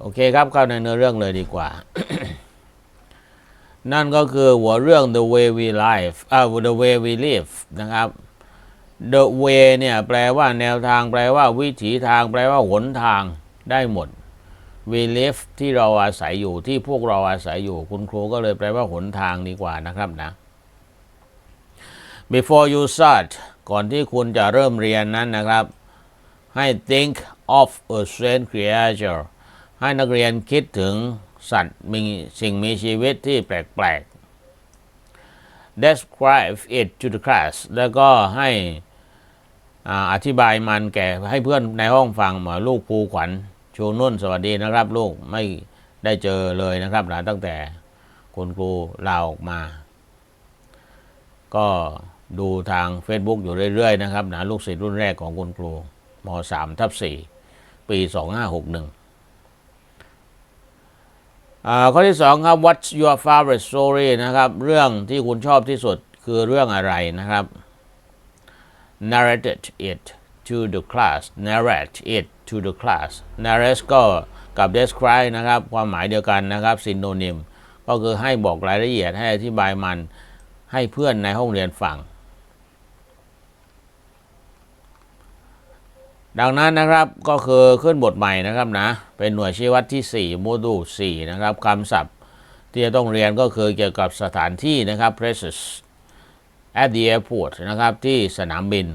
โอเคครับเข้าในเนื้อเรื่องเลยดีกว่า นั่นก็คือหัวเรื่อง the way we live อ่า the way we live นะครับ the way เนี่ยแปลว่าแนวทาง แปลว่าวิถีทาง แปลว่าหนทางได้หมด we live ที่เราอาศัยอยู่ที่พวกเราอาศัยอยู่ คุณครูก็เลยแปลว่าหนทางดีกว่านะครับนะ before you start ก่อนที่คุณจะเริ่มเรียนนั้นนะครับ ให้ think of a strange creature ให้นักเรียนคิดถึงสัตว์มีสิ่งมีชีวิตที่แปลกๆ describe it to the class แล้วก็ให้ออธิบายมันแก่ให้เพื่อนในห้องฟังเหมือลูกภูขวัญชูนุ่นสวัสดีนะครับ ลูกไม่ได้เจอเลยนะครับนะตั้งแต่คุณครูลาออกมา ก็ดูทาง Facebook อยู่เรื่อย ๆ นะครับนะลูกศิษย์รุ่นแรกของคุณครูม 3 ทับ4ปี 2561อ่า ข้อที่สองครับ What's your favorite story นะครับ เรื่องที่คุณชอบที่สุดคือเรื่องอะไรนะครับ narrated it to the class narrate it to the class narrate ก็กับ describe นะครับ ความหมายเดียวกันนะครับ synonym ก็คือให้บอกรายละเอียดให้อธิบายมันให้เพื่อนในห้องเรียนฟัง ดังนั้นนะครับก็คือขึ้นบทใหม่นะครับนะเป็นหน่วยชี้วัดที่ 4 โมดูล 4 นะครับคำศัพท์ที่จะต้องเรียนก็คือเกี่ยวกับสถานที่นะครับ places at the airport นะครับที่สนามบิน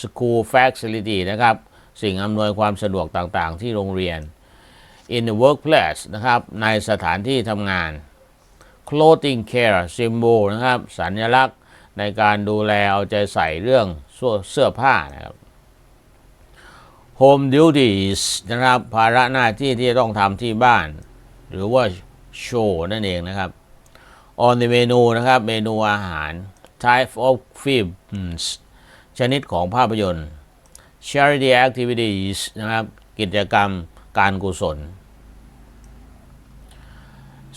school facility นะครับสิ่งอำนวยความสะดวกต่างๆ ที่โรงเรียน in the workplace นะครับในสถานที่ทำงาน clothing care symbol นะครับสัญลักษณ์ในการดูแลเอาใจใส่เรื่องเสื้อผ้านะครับ home duties นะครับ ภาระหน้าที่ที่จะต้องทำที่บ้าน หรือว่า show นั่นเองนะครับ on the menu นะครับ เมนูอาหาร type of films ชนิดของภาพยนตร์ charity activities นะครับ กิจกรรมการกุศล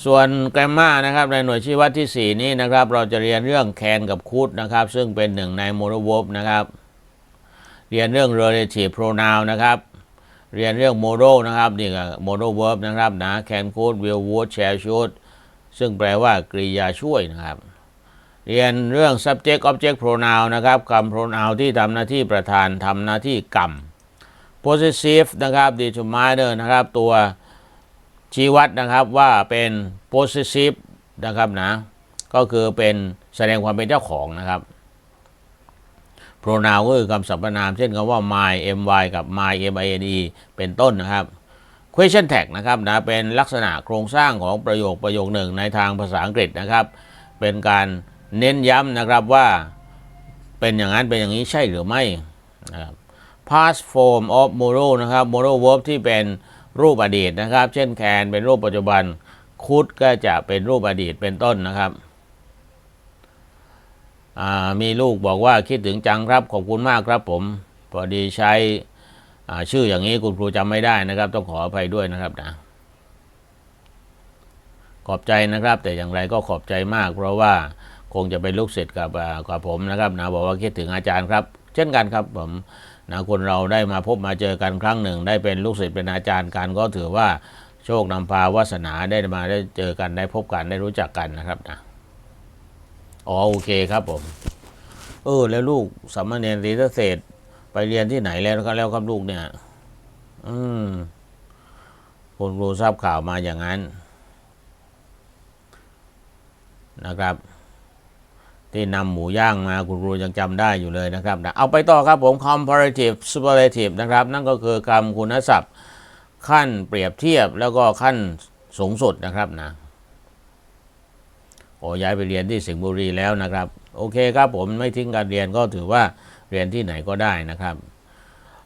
ส่วนแกรมมานะครับ ในหน่วยชี้วัดที่ 4 นี้นะครับ เราจะเรียนเรื่องแคนกับคูดนะครับ ซึ่งเป็นหนึ่งในโมโนวบนะครับ เรียนเรื่อง relative pronoun นะครับ เรียนเรื่อง modal นะครับนี่ก็ modal verb นะครับนะ can could will would shall should ซึ่งแปลว่ากริยาช่วยนะครับ เรียนเรื่อง subject object pronoun นะครับคำ pronoun ที่ทำหน้าที่ประธานทำหน้าที่กรรม possessive นะครับ determiner นะครับตัวชี้วัดนะครับว่าเป็น possessive นะครับนะก็คือเป็นแสดงความเป็นเจ้าของนะครับ pronoun ก็คือคำสรรพนาม เช่นคำว่า my my กับ my mine เป็นต้นนะครับ question tag นะครับนะเป็นลักษณะโครงสร้างของประโยคประโยคหนึ่งในทางภาษาอังกฤษนะครับ เป็นการเน้นย้ำนะครับว่าเป็นอย่างนั้นเป็นอย่างนี้ใช่หรือไม่นะครับ past form of moral นะครับ moral verb ที่เป็นรูปอดีตนะครับ เช่น can เป็นรูปปัจจุบัน could ก็จะเป็นรูปอดีตเป็นต้นนะครับ มีลูกบอกว่าคิดถึงจังครับขอบคุณมากครับผมพอดีใช้ชื่ออย่างนี้คุณครูจำไม่ได้นะครับ ต้องขออภัยด้วยนะครับนะขอบใจนะครับ แต่อย่างไรก็ขอบใจมาก เพราะว่าคงจะเป็นลูกศิษย์กับกับผมนะครับนะบอกว่าคิดถึงอาจารย์ครับ เช่นกันครับผมนะคนเราได้มาพบมาเจอกันครั้งหนึ่ง ได้เป็นลูกศิษย์เป็นอาจารย์กันก็ถือว่าโชคนำพาวาสนาได้มาได้เจอกันได้พบกันได้รู้จักกันนะครับนะ อ๋อโอเคครับผม เออ แล้วลูกสามเณรศรีเศษไปเรียนที่ไหนแล้วก็แล้วครับลูกเนี่ย อืมคุณครูทราบข่าวมาอย่างนั้น นะครับ ที่นำหมูย่างมาคุณครูยังจำได้อยู่เลยนะครับนะเอาไปต่อครับผม comparative superlative นะครับ นั่นก็คือคำคุณศัพท์ขั้นเปรียบเทียบแล้วก็ขั้นสูงสุดนะครับนะ โอ้ย้ายไปเรียนที่สิงห์บุรีแล้วนะครับ โอเคครับผมไม่ทิ้งการเรียนก็ถือว่าเรียนที่ไหนก็ได้นะครับ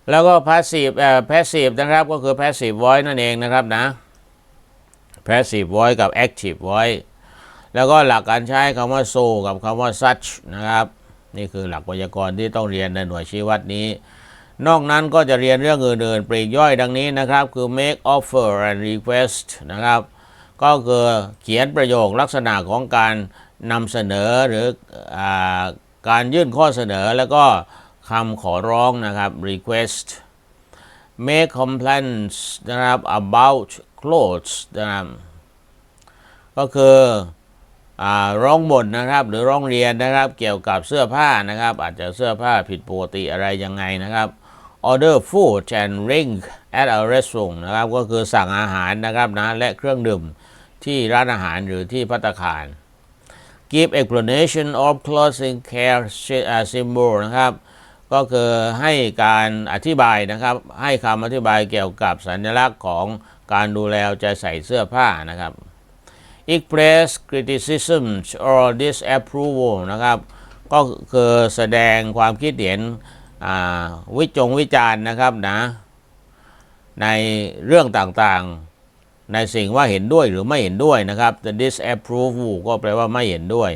แล้วก็ passive เอ่อ passive นะครับก็คือ passive voice นั่นเองนะครับนะ passive voice กับ active voice แล้วก็หลักการใช้คำว่า so กับคำว่า such นะครับ นี่คือหลักไวยากรณ์ที่ต้องเรียนในหน่วยชีวัดนี้ นอกนั้นก็จะเรียนเรื่องอื่นๆปลีกย่อยดังนี้นะครับ คือ make offer and request นะครับ ก็คือเขียนประโยคลักษณะของการนำเสนอหรืออการยื่นข้อเสนอแล้วก็คำขอร้องนะครับ request make complaints นะครับ about clothes นะครับก็คืออร้องบ่นนะครับ หรือร้องเรียนนะครับเกี่ยวกับเสื้อผ้านะครับ อาจจะเสื้อผ้าผิดปกติอะไรยังไงนะครับ order food and ring at a restaurant นะครับ ก็คือสั่งอาหารนะครับนะและเครื่องดื่ม ที่ร้านอาหารหรือที่พัตตาคาร give explanation of clothing care symbol นะครับ ก็คือให้การอธิบายนะครับ ให้คำอธิบายเกี่ยวกับสัญลักษณ์ของการดูแลเอาใจใส่เสื้อผ้านะครับ express criticism or disapproval นะครับ ก็คือแสดงความคิดเห็นวิจงวิจารณ์นะครับนะในเรื่องต่างๆ ในสิ่งว่าเห็นด้วยหรือไม่เห็นด้วยนะครับ the disapproval ก็แปลว่าไม่เห็นด้วย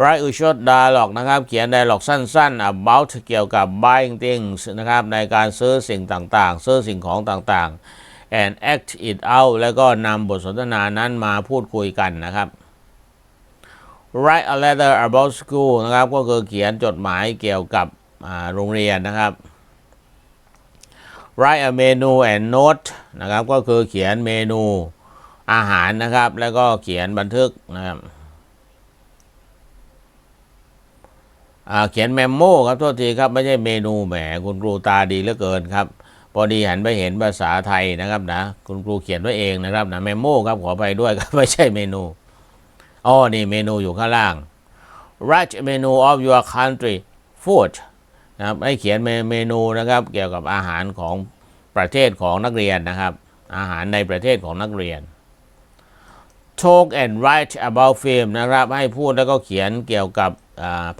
write a short dialogue นะครับ เขียน dialogue สั้นๆ about เกี่ยวกับ buying things นะครับ ในการซื้อสิ่งต่างๆ ซื้อสิ่งของต่างๆ and act it out แล้วก็นำบทสนทนานั้นมาพูดคุยกันนะครับ write a letter about school นะครับ ก็คือเขียนจดหมายเกี่ยวกับโรงเรียนนะครับ write a menu and note นะครับก็คือเขียนเมนูอาหารนะครับ แล้วก็เขียนบันทึกนะครับเขียนเมมโมครับโทษทีครับ ไม่ใช่เมนูแหมคุณครูตาดีเหลือเกินครับพอดีหันไปเห็นภาษาไทยนะครับนะคุณครูเขียนไว้เองนะครับนะเมมโมครับขอไปด้วยครับไม่ใช่เมนูอ๋อนี่เมนูอยู่ข้างล่าง write a menu of your country food นะครับให้เขียนเมเมนูนะครับ เกี่ยวกับอาหารของประเทศของนักเรียนนะครับ อาหารในประเทศของนักเรียน talk and write about film นะครับ ให้พูดแล้วก็เขียนเกี่ยวกับ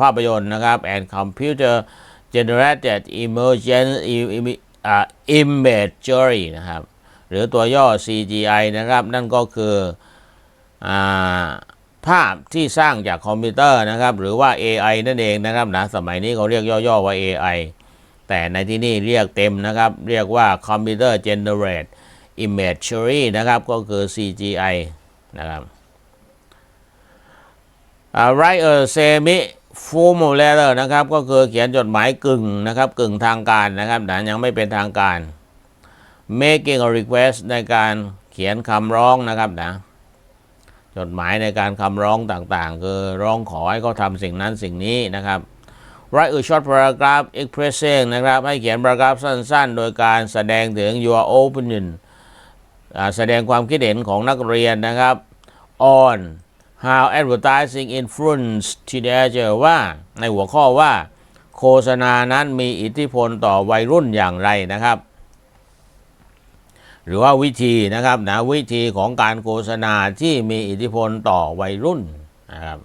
ภาพยนตร์นะครับ and computer generated emergent imagery นะครับ หรือตัวย่อ CGI นะครับ นั่นก็คืออา ภาพที่สร้างจากคอมพิวเตอร์นะครับ หรือว่า AI นั่นเองนะครับนะสมัยนี้เขาเรียกย่อๆว่า AI แต่ในที่นี่เรียกเต็มนะครับ เรียกว่า Computer Generate Imagery นะครับ ก็คือ CGI นะครับอ่า write a semi formal letter นะครับ ก็คือเขียนจดหมายกึ่งนะครับ กึ่งทางการนะครับนะยังไม่เป็นทางการ making a request ในการเขียนคำร้องนะครับนะ จดหมายในการคำร้องต่างๆ คือร้องขอให้เขาทำสิ่งนั้นสิ่งนี้นะครับ write a short paragraph expressing นะครับ ให้เขียน paragraph สั้นๆ โดยการแสดงถึง your opinion แสดงความคิดเห็นของนักเรียนนะครับ on how advertising influence teenager ว่าในหัวข้อว่า โฆษณานั้นมีอิทธิพลต่อวัยรุ่นอย่างไรนะครับ หรือว่าวิธีนะครับนะวิธีของการโฆษณาที่มีอิทธิพลต่อวัยรุ่นนะครับ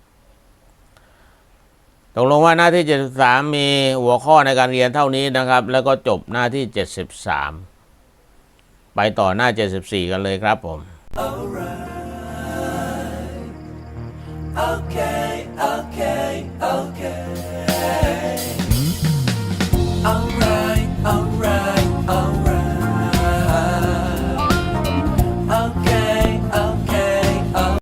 ตกลงว่าหน้าที่ 73 มีหัวข้อในการเรียนเท่านี้นะครับ แล้วก็จบหน้าที่ 73 ไปต่อหน้า 74 กันเลยครับผม right. okay, okay, okay.